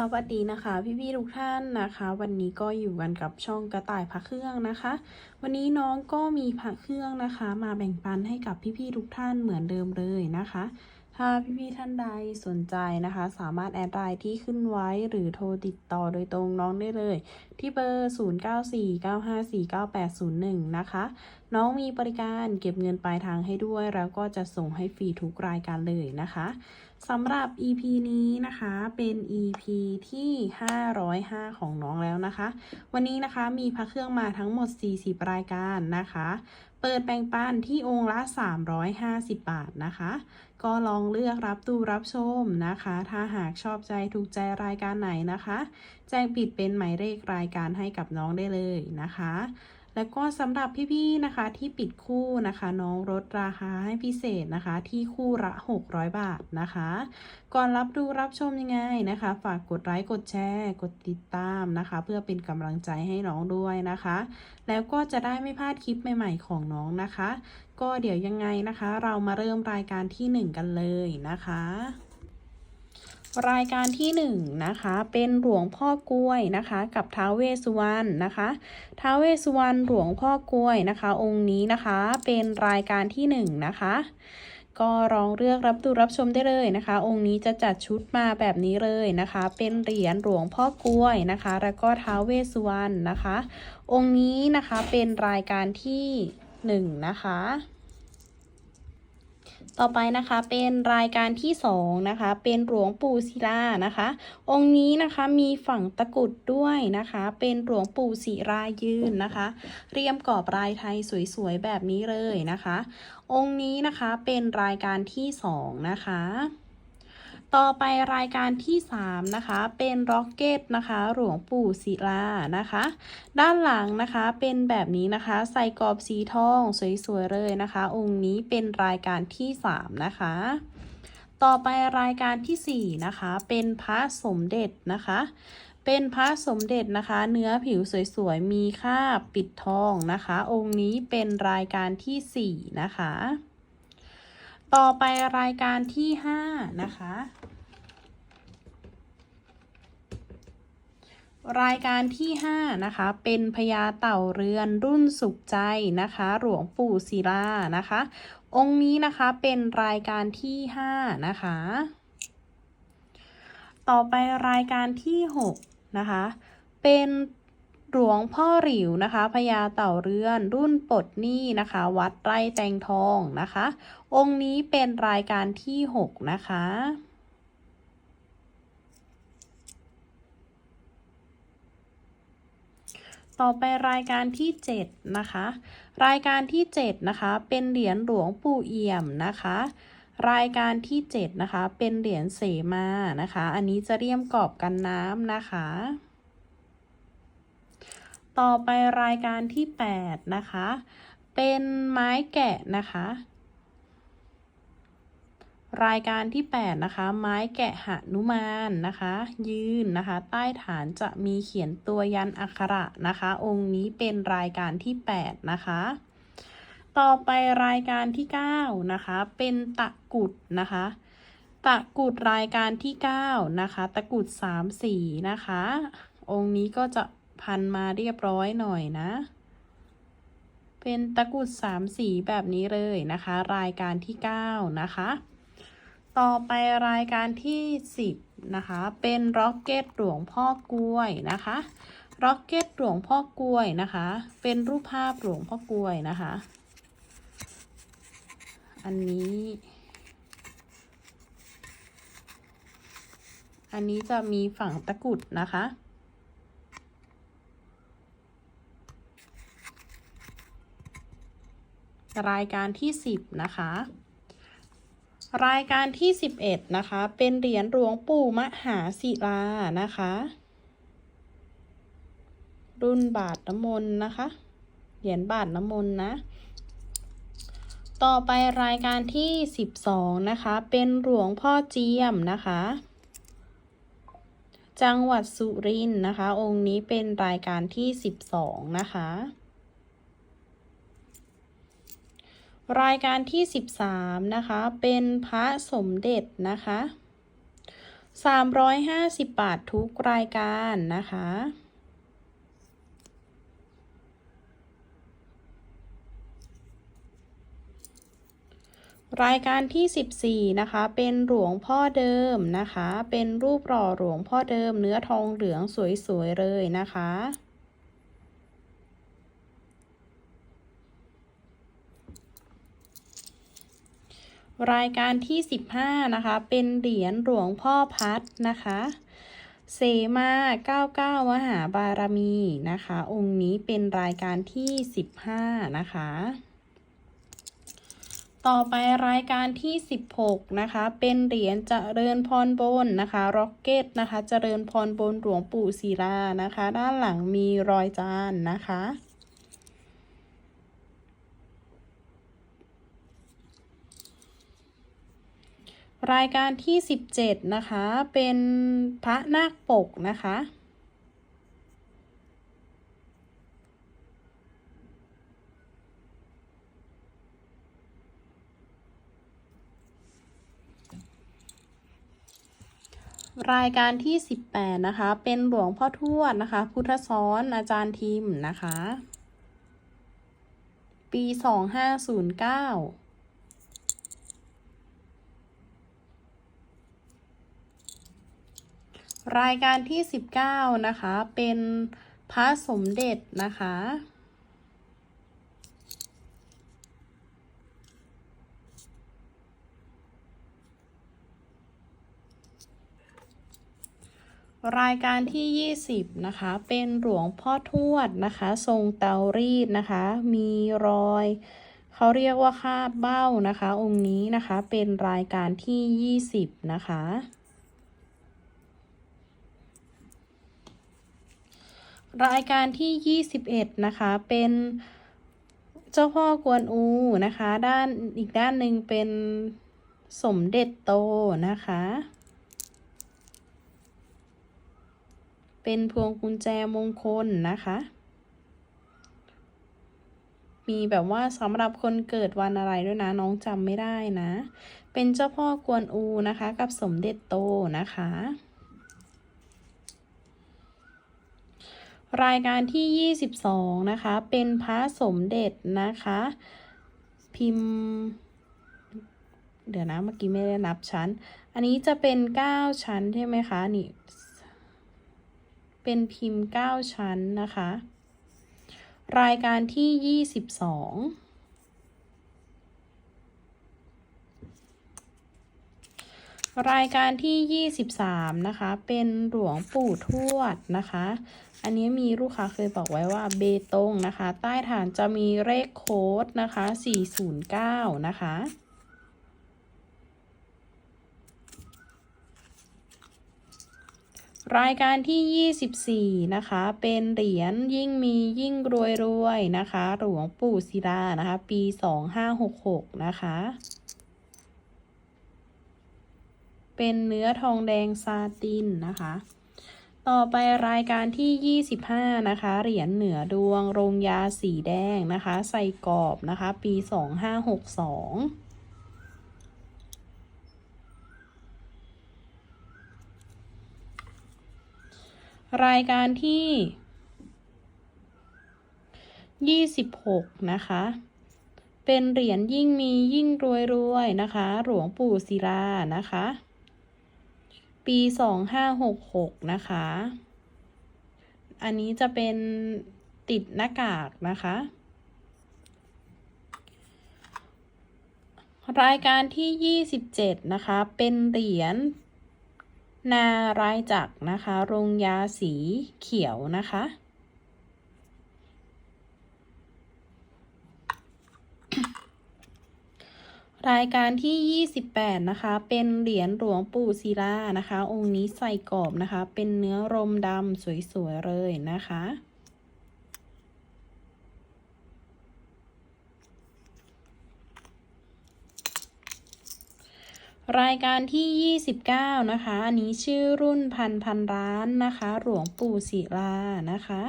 สวัสดีนะคะ พี่ๆทุกท่านนะคะ วันนี้ก็อยู่กันกับช่องกระต่ายพระเครื่องนะคะ วันนี้น้องก็มีพระเครื่องนะคะ มาแบ่งปันให้กับพี่ๆทุกท่านเหมือนเดิมเลยนะคะ ถ้าพี่ๆท่านใดสนใจนะคะ สามารถแอดไลน์ที่ขึ้นไว้หรือโทรติดต่อโดยตรงน้องได้เลย ที่เบอร์ 0949549801 นะคะ น้องมีบริการเก็บเงินปลายทางให้ด้วย แล้วก็จะส่งให้ฟรีทุกรายการเลยนะคะสำหรับ EP นี้นะคะเป็น EP ที่ 505 ของน้องแล้วนะคะ วันนี้นะคะมีพระเครื่องมาทั้งหมด 40 รายการนะคะ เปิดแบ่งปันที่องค์ละ 350 บาทนะคะ ก็ลองเลือกรับดูรับชมนะคะ ถ้าหากชอบใจถูกใจรายการไหนนะคะ แจ้งปิดเป็นหมายเลขรายการให้กับน้องได้เลยนะคะ แล้วก็สำหรับพี่ๆนะคะที่ปิดคู่นะคะน้องลดราคาให้พิเศษนะคะ ที่คู่ละ 600 บาทนะคะ ก่อนรับดูรับชมยังไงนะคะ ฝากกดไลค์กดแชร์กดติดตามนะคะ เพื่อเป็นกำลังใจให้น้องด้วยนะคะ แล้วก็จะได้ไม่พลาดคลิปใหม่ๆของน้องนะคะ ก็เดี๋ยวยังไงนะคะ เรามาเริ่มรายการที่ 1 กันเลยนะคะ รายการที่1นนะคะเป็นหลวงพ่อกล้วยนะคะกับท้าวเวสสุวรรณนะคะท้าวเวสสุวรรณหลวงพ่อกล้วยนะคะ องค์นี้นะคะเป็นรายการที่1นนะคะก็ลองเลือกรับดูรับชมได้เลยนะคะ องค์นี้จะจัดชุดมาแบบนี้เลยนะคะ เป็นเหรียญหลวงพ่อกล้วยนะคะ แล้วก็ท้าวเวสสุวรรณนะคะ องค์นี้นะคะเป็นรายการที่1นะคะ ต่อไปนะคะเป็นรายการที่2นะคะ เป็นหลวงปู่ศิลานะคะ องค์นี้นะคะมีฝั่งตะกุดด้วยนะคะ เป็นหลวงปู่ศิรายืนนะคะ เรียมกรอบลายไทยสวยๆแบบนี้เลยนะคะ องค์นี้นะคะเป็นรายการที่2นะคะ ต่อไปรายการที่ 3 นะคะ เป็นร็อกเก็ตนะคะ หลวงปู่ศิลานะคะ ด้านหลังนะคะเป็นแบบนี้นะคะ ใส่กรอบสีทองสวยๆเลยนะคะ องค์นี้เป็นรายการที่ 3 นะคะ ต่อไปรายการที่ 4 นะคะ เป็นพระสมเด็จนะคะ เป็นพระสมเด็จนะคะ เนื้อผิวสวยๆ มีคราปิดทองนะคะ องค์นี้เป็นรายการที่ 4 นะคะ ต่อไปรายการที่5นะคะ รายการที่5นะคะ เป็นพญาเต่าเรือนรุ่นสุขใจนะคะ หลวงปู่ศิลานะคะ องค์นี้นะคะเป็นรายการที่5นะคะ ต่อไปรายการที่6นะคะ เป็น หลวงพ่อหลิวนะคะพญาเต่าเรือน รุ่นปลดหนี้นะคะ วัดไร่แตงทองนะคะ องค์นี้เป็นรายการที่ 6 นะคะต่อไปรายการที่ 7 นะคะ รายการที่ 7 นะคะ เป็นเหรียญหลวงปู่เอี่ยมนะคะ รายการที่ 7 นะคะ เป็นเหรียญเสมานะคะ อันนี้จะเรียมกรอบกันน้ำนะคะ ต่อไปรายการที่ 8 นะคะ เป็นไม้แกะนะคะ รายการที่ 8 นะคะ ไม้แกะหนุมานนะคะ ยืนนะคะ ใต้ฐานจะมีเขียนตัวยันอักขระนะคะ องค์นี้เป็นรายการที่ 8 นะคะ ต่อไปรายการที่ 9 นะคะ เป็นตะกุดนะคะตะกุดรายการที่ 9 นะคะ ตะกุด3สีนะคะ องค์นี้ก็จะ พันมาเรียบร้อยหน่อยนะ เป็นตะกุด3สีแบบนี้เลยนะคะ รายการที่9นะคะ ต่อไปรายการที่10นะคะ เป็นร็อกเก็ตหลวงพ่อกล้วยนะคะร็อกเก็ตหลวงพ่อกล้วยนะคะ เป็นรูปภาพหลวงพ่อกล้วยนะคะ อันนี้ อันนี้จะมีฝั่งตะกุดนะคะ รายการที่ 10 นะคะ รายการที่ 11 นะคะ เป็นเหรียญหลวงปู่มหาศิลานะคะ รุ่นบาทน้ำมนต์นะคะ เหรียญบาทน้ำมนต์นะ ต่อไปรายการที่ 12 นะคะ เป็นหลวงพ่อเจียมนะคะจังหวัดสุรินทร์นะคะ องค์นี้เป็นรายการที่ 12 นะคะ รายการที่ 13 นะคะ เป็นพระสมเด็จนะคะ 350 บาททุกรายการนะคะ รายการที่ 14 นะคะ เป็นหลวงพ่อเดิมนะคะ เป็นรูปหล่อหลวงพ่อเดิมเนื้อทองเหลืองสวยๆเลยนะคะ รายการที่ 15 นะคะ เป็นเหรียญหลวงพ่อพัดนะคะ เสมา99มหาบารมีนะคะ องค์นี้เป็นรายการที่ 15 นะคะ ต่อไปรายการที่ 16 นะคะ เป็นเหรียญเจริญพรบนนะคะร็อกเก็ตนะคะ เจริญพรบนหลวงปู่ศิลานะคะ ด้านหลังมีรอยจานนะคะ รายการที่ 17 นะคะ เป็นพระนาคปกนะคะ รายการที่ 18 นะคะ เป็นหลวงพ่อทวดนะคะ พุทธซ้อนอาจารย์ทิมนะคะ ปี 2509 รายการที่ 19 นะคะ เป็นพระสมเด็จนะคะ รายการที่ 20 นะคะ เป็นหลวงพ่อทวดนะคะ ทรงเตารีดนะคะ มีรอยเขาเรียกว่าคาดเบ้านะคะ องค์นี้นะคะ เป็นรายการที่ 20 นะคะ รายการที่ 21 นะคะ เป็นเจ้าพ่อกวนอูนะคะ ด้านอีกด้านหนึ่งเป็นสมเด็จโตนะคะ เป็นพวงกุญแจมงคลนะคะ มีแบบว่าสำหรับคนเกิดวันอะไรด้วยนะน้องจำไม่ได้นะ เป็นเจ้าพ่อกวนอูนะคะ กับสมเด็จโตนะคะ รายการที่ 22 นะคะ เป็นพระสมเด็จนะคะ พิมพ์ เดี๋ยวนะเมื่อกี้ไม่ได้นับชั้น อันนี้จะเป็น 9 ชั้นใช่ไหมคะ นี่ เป็นพิมพ์ 9 ชั้นนะคะ รายการที่ 22รายการที่ 23 นะคะ เป็นหลวงปู่ทวดนะคะ อันนี้มีลูกค้าเคยบอกไว้ว่าเบตงนะคะ ใต้ฐานจะมีเลขโค้ดนะคะ 409 นะคะรายการที่ 24 นะคะ เป็นเหรียญยิ่งมียิ่งรวยรวยนะคะ หลวงปู่ศิลานะคะ ปี 2566 นะคะ เป็นเนื้อทองแดงซาตินนะคะ ต่อไปรายการที่ 25 นะคะ เหรียญเหนือดวง โรงยาสีแดงนะคะ ใส่กรอบนะคะ ปี 2562รายการที่ 26 นะคะ เป็นเหรียญยิ่งมียิ่งรวยรวยนะคะ หลวงปู่ศิลานะคะ ปี2566นะคะ อันนี้จะเป็นติดหน้ากากนะคะ รายการที่27นะคะ เป็นเหรียญนารายจักรนะคะ โรงยาสีเขียวนะคะ รายการที่ 28 นะคะ เป็นเหรียญหลวงปู่ศิลานะคะ องค์นี้ใส่กรอบนะคะ เป็นเนื้อรมดำสวยๆเลยนะคะ รายการที่ 29 นะคะ อันนี้ชื่อรุ่นพันพันร้านนะคะ หลวงปู่ศิลานะคะ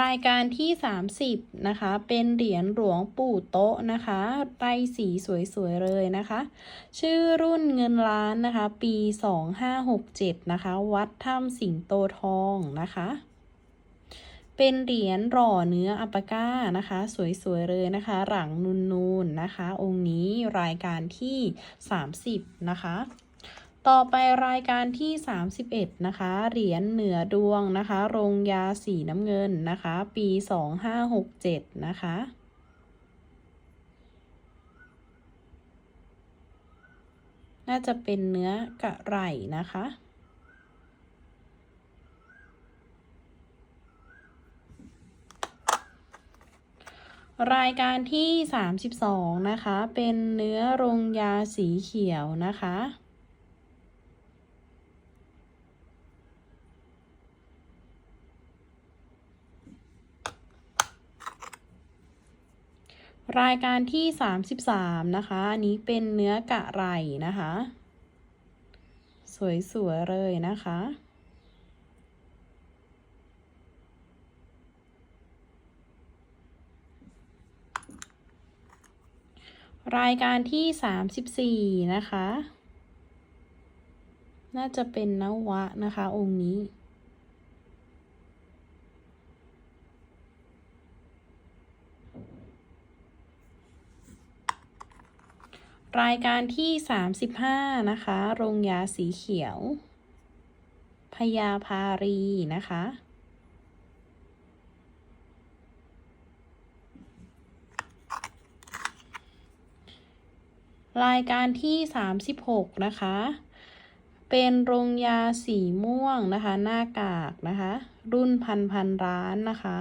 รายการที่ 30 นะคะ เป็นเหรียญหลวงปู่โต๊ะนะคะไตสีสวยๆ เลยนะคะ ชื่อรุ่นเงินล้านนะคะ ปี 2567 นะคะ วัดถ้ำสิงโตทองนะคะ เป็นเหรียญหล่อเนื้ออัปก้านะคะ สวยๆ เลยนะคะ หลังนูนๆนะคะ องค์นี้รายการที่ 30 นะคะ ต่อไปรายการที่ 31 นะคะ เหรียญเหนือดวงนะคะ โรงยาสีน้ำเงินนะคะ ปี 2567 นะคะ น่าจะเป็นเนื้อกระไหล่นะคะรายการที่ 32 นะคะ เป็นเนื้อโรงยาสีเขียวนะคะ รายการที่ 33 นะคะ อันนี้เป็นเนื้อกะไหล่นะคะ สวยๆเลยนะคะ รายการที่ 34 นะคะ น่าจะเป็นนวะนะคะ องค์นี้ รายการที่ 35 นะคะ โรงยาสีเขียว พยาพารีนะคะ รายการที่ 36 นะคะ เป็นโรงยาสีม่วงนะคะ หน้ากากนะคะ รุ่นพันพันร้านนะคะ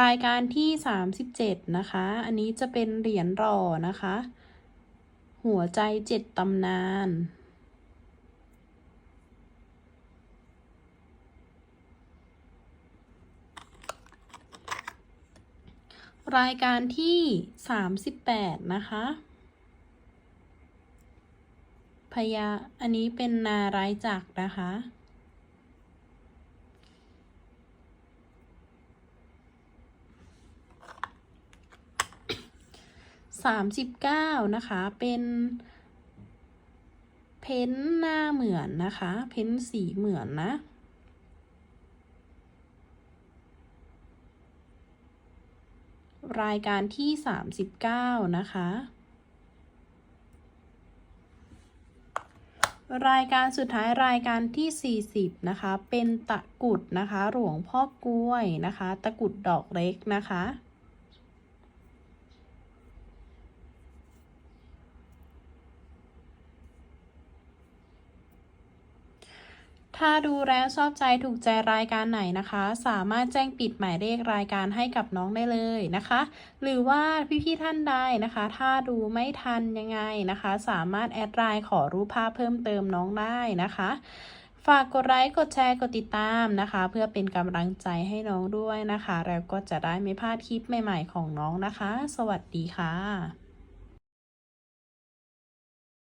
รายการที่ 37 นะคะ อันนี้จะเป็นเหรียญหล่อนะคะ หัวใจเจ็ดตำนาน รายการที่ 38 นะคะ พยา อันนี้เป็นนารายจักรนะคะ สามสิบเก้านะคะ เป็นเพ้นหน้าเหมือนนะคะ เพ้นสีเหมือนนะ รายการที่สามสิบเก้านะคะ รายการสุดท้ายรายการที่ 40 นะคะ เป็นตะกุดนะคะ หลวงพ่อกล้วยนะคะ ตะกุดดอกเล็กนะคะ ถ้าดูแล้วชอบใจถูกใจรายการไหนนะคะ สามารถแจ้งปิดหมายเลขรายการให้กับน้องได้เลยนะคะ หรือว่าพี่ๆท่านใดนะคะ ถ้าดูไม่ทันยังไงนะคะ สามารถแอดไลน์ขอรูปภาพเพิ่มเติมน้องได้นะคะฝากกดไลค์ กดแชร์ กดติดตามนะคะ เพื่อเป็นกำลังใจให้น้องด้วยนะคะ แล้วก็จะได้ไม่พลาดคลิปใหม่ ๆ ของน้องนะคะ สวัสดีค่ะ